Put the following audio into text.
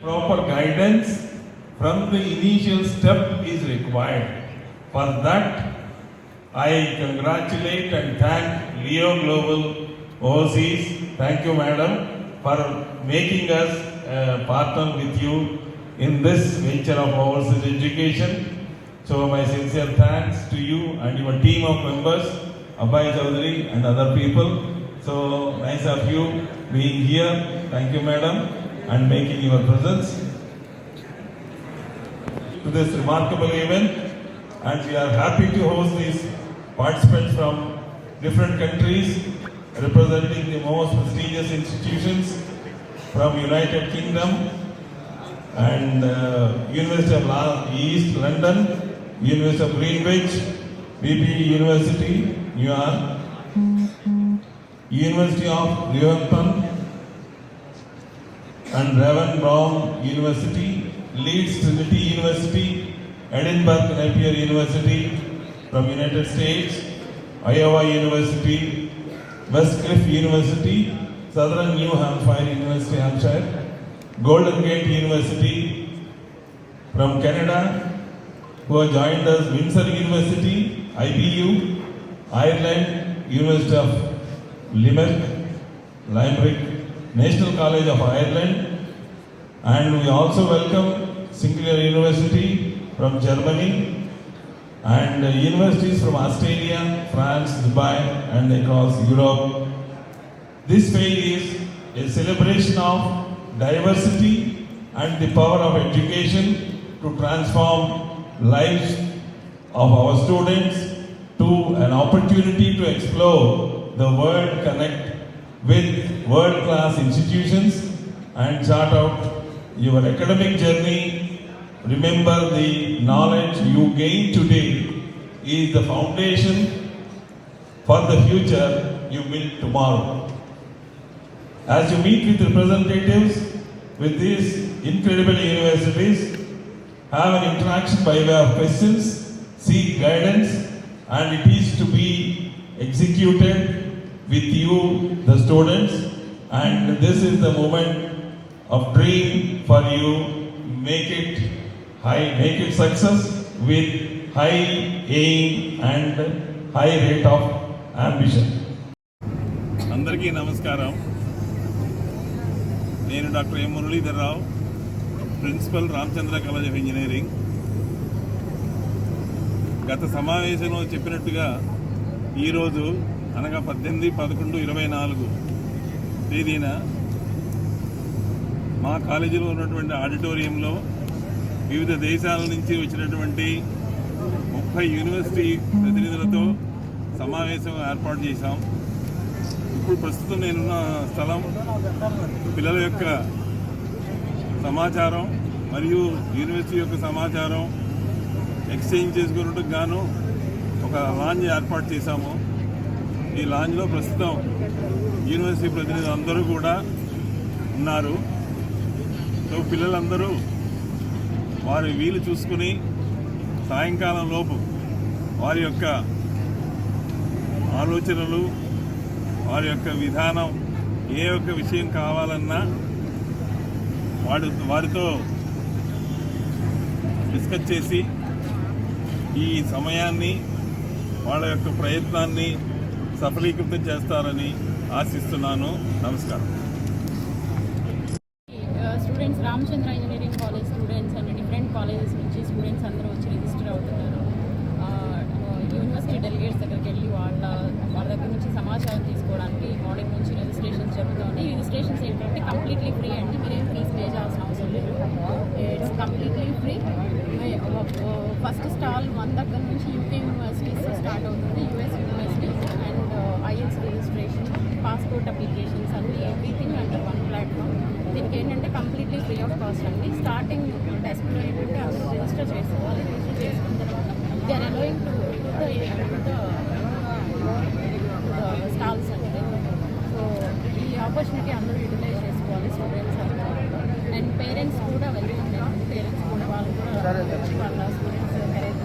Proper guidance from the initial step is required. For that, I congratulate and thank Leo Global Overseas. Thank you, madam, for making us partner with you in this venture of overseas education. So my sincere thanks to you and your team of members, Abhay Chaudhary and other people. So nice of you being here. Thank you, madam, and making your presence to this remarkable event. And we are happy to host these participants from different countries representing the most prestigious institutions from United Kingdom and uh, University of East London, University of Greenwich, BP University, New York, University of Leamington, and Raven Brown University, Leeds Trinity University, Edinburgh Napier University from United States, Iowa University, Westcliff University, Southern New Hampshire University, Hampshire, Golden Gate University from Canada, who have joined us, Windsor University, IBU, Ireland, University of Limerick, Limerick, National College of Ireland, and we also welcome Sinclair University from Germany and universities from Australia, France, Dubai, and across Europe. This fair is a celebration of diversity and the power of education to transform lives of our students to an opportunity to explore the world, connect with world class institutions, and chart out your academic journey. Remember the knowledge you gain today is the foundation for the future you build tomorrow. As you meet with representatives with these incredible universities, have an interaction by way of questions, seek guidance, and it is to be executed with you, the students, and this is the moment of dream for you. Make it high, make it success with high aim and high rate of ambition. అందరికీ నమస్కారం నేను doctor M Muralidhar Rao principal Ramachandra college of engineering గత సమావేశంలో చెప్పినట్టుగా ఈరోజు అనగా పద్దెనిమిది పదకొండు ఇరవై నాలుగు తేదీన మా కాలేజీలో ఉన్నటువంటి ఆడిటోరియంలో వివిధ దేశాల నుంచి వచ్చినటువంటి ముప్పై యూనివర్సిటీ ప్రతినిధులతో సమావేశం ఏర్పాటు చేశాం. ఇప్పుడు ప్రస్తుతం నేనున్న స్థలం పిల్లల యొక్క సమాచారం మరియు యూనివర్సిటీ యొక్క సమాచారం ఎక్స్చేంజ్ చేసుకున్నట్టుకు గాను ఒక లాంజ్ ఏర్పాటు చేశాము. ఈ లాంజ్లో ప్రస్తుతం యూనివర్సిటీ ప్రతినిధులు అందరూ కూడా ఉన్నారు. సో పిల్లలందరూ వారి వీలు చూసుకుని సాయంకాలం లోపు వారి యొక్క ఆలోచనలు వారి యొక్క విధానం ఏ ఒక్క విషయం కావాలన్నా వాడు వారితో డిస్కస్ చేసి ఈ సమయాన్ని వాళ్ళ యొక్క ప్రయత్నాన్ని సఫలీకృతం చేస్తారని ఆశిస్తున్నాను. నమస్కారం. Ramachandra engineering college students and different colleges నుంచి స్టూడెంట్స్ అందరూ వచ్చి రిజిస్టర్ అవుతున్నారు. యూనివర్సిటీ డెలిగేట్స్ దగ్గరికి వెళ్ళి వాళ్ళ వాళ్ళ దగ్గర నుంచి సమాచారం తీసుకోవడానికి మార్నింగ్ నుంచి రిజిస్ట్రేషన్స్ జరుగుతుంది. రిజిస్ట్రేషన్స్ ఏంటంటే కంప్లీట్లీ ఫ్రీ అండి. మీరేం ఫీజు పే చేయాల్సిన అవసరం లేదు. It's completely free first stall one దగ్గర నుంచి యూకే యూనివర్సిటీస్ స్టార్ట్ అవుతుంది. US universities and IELTS registration passport applications అన్ని everything under one platform free of cost అండి. స్టార్టింగ్ టెస్ట్లో ఏంటంటే అందరూ రిజిస్టర్ చేసుకోవాలి. రిజిస్టర్ చేసుకున్న తర్వాత they are allowing to stalls అండి. సో ఈ ఆపర్చునిటీ అందరూ యూటిలైజ్ చేసుకోవాలి. స్టూడెంట్స్ అందరూ అండ్ పేరెంట్స్ కూడా వెళ్తుండే పేరెంట్స్ కూడా వాళ్ళు కూడా వాళ్ళ స్టూడెంట్స్ రిలేటెడ్